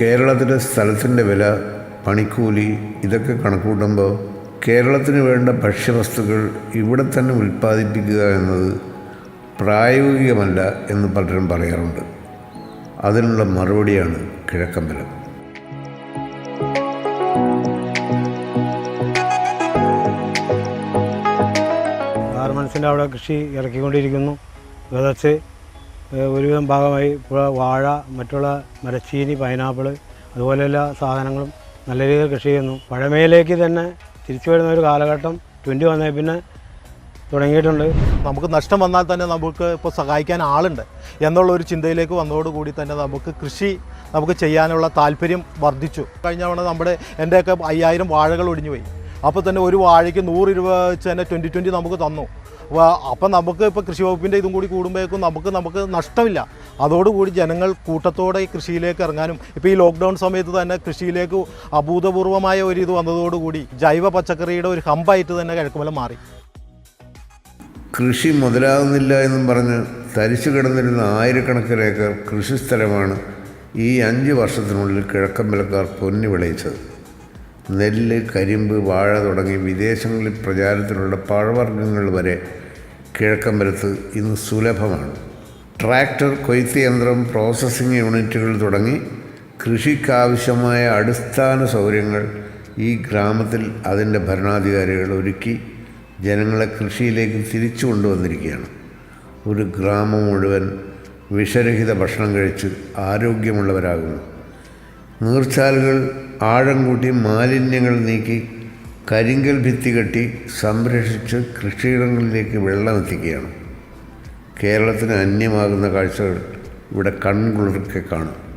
കേരളത്തിലെ സ്ഥലത്തിന്റെ വില പണിക്കൂലി ഇതൊക്കെ കണക്കൂട്ടുമ്പോൾ കേരളത്തിന് വേണ്ട ഭക്ഷ്യവസ്തുക്കൾ ഇവിടെ തന്നെ ഉൽപ്പാദിപ്പിക്കുക എന്നത് പ്രായോഗികമല്ല എന്ന് പലരും പറയാറുണ്ട്. അതിനുള്ള മറുപടിയാണ് കിഴക്കമ്പലം. ഗാർമെൻസിന്റെ അവിടെ കൃഷി ഇറക്കിക്കൊണ്ടിരിക്കുന്നു. വിതച്ച് ഒരുവിധം ഭാഗമായി വാഴ മറ്റുള്ള മരച്ചീനി പൈനാപ്പിൾ അതുപോലെ എല്ലാ സാധനങ്ങളും നല്ല രീതിയിൽ കൃഷി ചെയ്യുന്നു. പഴമയിലേക്ക് തന്നെ തിരിച്ചു വരുന്ന ഒരു കാലഘട്ടം ട്വന്റി വന്നേ പിന്നെ തുടങ്ങിയിട്ടുണ്ട്. നമുക്ക് നഷ്ടം വന്നാൽ തന്നെ നമുക്ക് ഇപ്പോൾ സഹായിക്കാൻ ആളുണ്ട് എന്നുള്ള ഒരു ചിന്തയിലേക്ക് വന്നതോടുകൂടി തന്നെ നമുക്ക് കൃഷി നമുക്ക് ചെയ്യാനുള്ള താല്പര്യം വർദ്ധിച്ചു. കഴിഞ്ഞ തവണ നമ്മുടെ എന്റെയൊക്കെ അയ്യായിരം വാഴകൾ ഒടിഞ്ഞു പോയി. അപ്പോൾ തന്നെ ഒരു വാഴയ്ക്ക് നൂറ് രൂപ വെച്ച് തന്നെ ട്വന്റി ട്വന്റി നമുക്ക് തന്നു. വാ- അപ്പം നമുക്ക് ഇപ്പോൾ കൃഷി വകുപ്പിന്റെ ഇതും കൂടി കൂടുമ്പോഴേക്കും നമുക്ക് നമുക്ക് നഷ്ടമില്ല. അതോടുകൂടി ജനങ്ങൾ കൂട്ടത്തോടെ ഈ കൃഷിയിലേക്ക് ഇറങ്ങാനും ഇപ്പോൾ ഈ ലോക്ക്ഡൗൺ സമയത്ത് തന്നെ കൃഷിയിലേക്ക് അഭൂതപൂർവമായ ഒരു ഇത് വന്നതോടുകൂടി ജൈവ പച്ചക്കറിയുടെ ഒരു ഹമ്പായിട്ട് തന്നെ കിഴക്കുമല മാറി. കൃഷി മുതലാകുന്നില്ല എന്നും പറഞ്ഞ് തരിച്ചു കിടന്നിരുന്ന ആയിരക്കണക്കിന് ഏക്കർ കൃഷി സ്ഥലമാണ് ഈ അഞ്ച് വർഷത്തിനുള്ളിൽ കിഴക്കമ്പലക്കാർ പൊന്നി വിളയിച്ചത്. നെല്ല് കരിമ്പ് വാഴ തുടങ്ങി വിദേശങ്ങളിൽ പ്രചാരത്തിലുള്ള പഴവർഗങ്ങൾ വരെ കിഴക്കമ്പലത്ത് ഇന്ന് സുലഭമാണ്. ട്രാക്ടർ കൊയ്ത്ത് യന്ത്രം പ്രോസസ്സിംഗ് യൂണിറ്റുകൾ തുടങ്ങി കൃഷിക്കാവശ്യമായ അടിസ്ഥാന സൗകര്യങ്ങൾ ഈ ഗ്രാമത്തിൽ അതിന്റെ ഭരണാധികാരികൾ ഒരുക്കി ജനങ്ങളെ കൃഷിയിലേക്ക് തിരിച്ചു കൊണ്ടുവന്നിരിക്കുകയാണ്. ഒരു ഗ്രാമം മുഴുവൻ വിഷരഹിത ഭക്ഷണം കഴിച്ച് ആരോഗ്യമുള്ളവരാകുന്നു. നീർച്ചാലുകൾ ആഴം കൂട്ടി മാലിന്യങ്ങൾ നീക്കി കരിങ്കൽ ഭിത്തി കെട്ടി സംരക്ഷിച്ച് കൃഷിയിടങ്ങളിലേക്ക് വെള്ളം എത്തിക്കുകയാണ്. കേരളത്തിന് അന്യമാകുന്ന കാഴ്ചകൾ ഇവിടെ കൺകുളിർക്കെ കാണും.